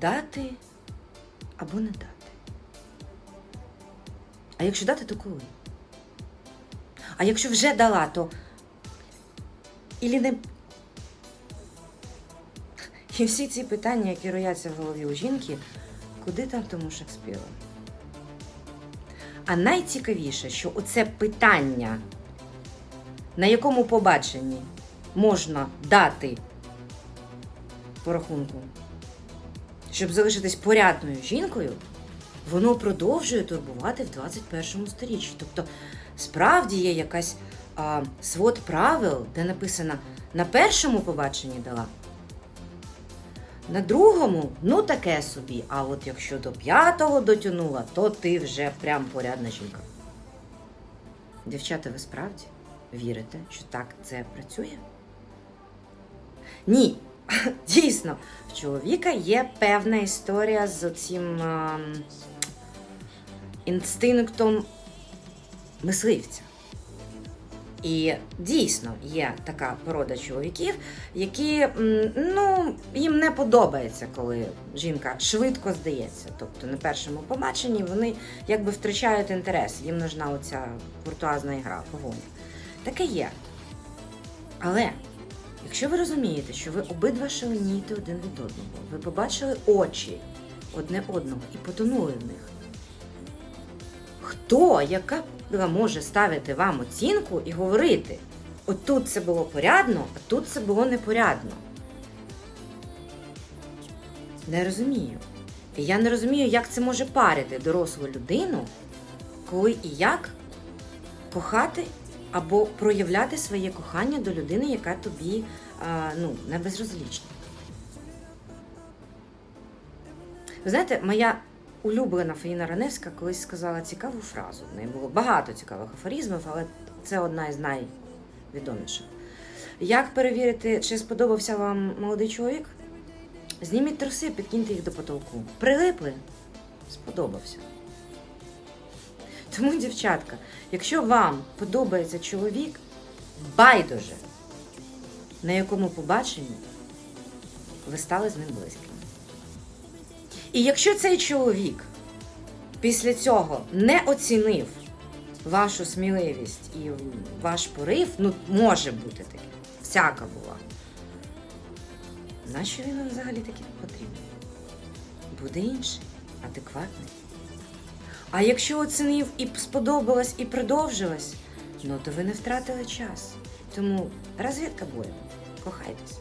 дати або не дати. А якщо дати, то коли? А якщо вже дала, то ілі не. І всі ці питання, які рояться в голові у жінки, куди там тому Шекспіру? А найцікавіше, що оце питання, на якому побаченні можна дати по рахунку, щоб залишитись порядною жінкою, воно продовжує турбувати в 21 сторіччі. Тобто, справді є якась а, свод правил, де написано на першому побаченні дала. На другому, ну таке собі. А от якщо до п'ятого дотягнула, то ти вже прям порядна жінка. Дівчата, ви справді вірите, що так це працює? Ні. Дійсно, в чоловіка є певна історія з цим інстинктом мисливця. І дійсно є така порода чоловіків, які ну, їм не подобається, коли жінка швидко здається. Тобто на першому побаченні вони якби втрачають інтерес, їм нужна оця куртуазна ігра, погоня. Таке є. Але якщо ви розумієте, що ви обидва шаленієте один від одного, ви побачили очі одне одного і потонули в них. Хто, яка може ставити вам оцінку і говорити, от тут це було порядно, а тут це було непорядно. Не розумію. І я не розумію, як це може парити дорослу людину, коли і як кохати або проявляти своє кохання до людини, яка тобі ну, не безразлічна. Ви знаєте, моя улюблена Фаїна Раневська колись сказала цікаву фразу. В неї було багато цікавих афоризмів, але це одна із найвідоміших. Як перевірити, чи сподобався вам молодий чоловік? Зніміть труси, підкиньте їх до потолку. Прилипли? Сподобався. Тому, дівчатка, якщо вам подобається чоловік, байдуже, на якому побаченні ви стали з ним близькими. І якщо цей чоловік після цього не оцінив вашу сміливість і ваш порив, ну може бути таке, всяка була. Нащо він вам взагалі таки потрібен? Буде інший, адекватний. А якщо оцінив і сподобалось, і продовжилось, ну то ви не втратили час. Тому розвідка буде, Кохайтесь.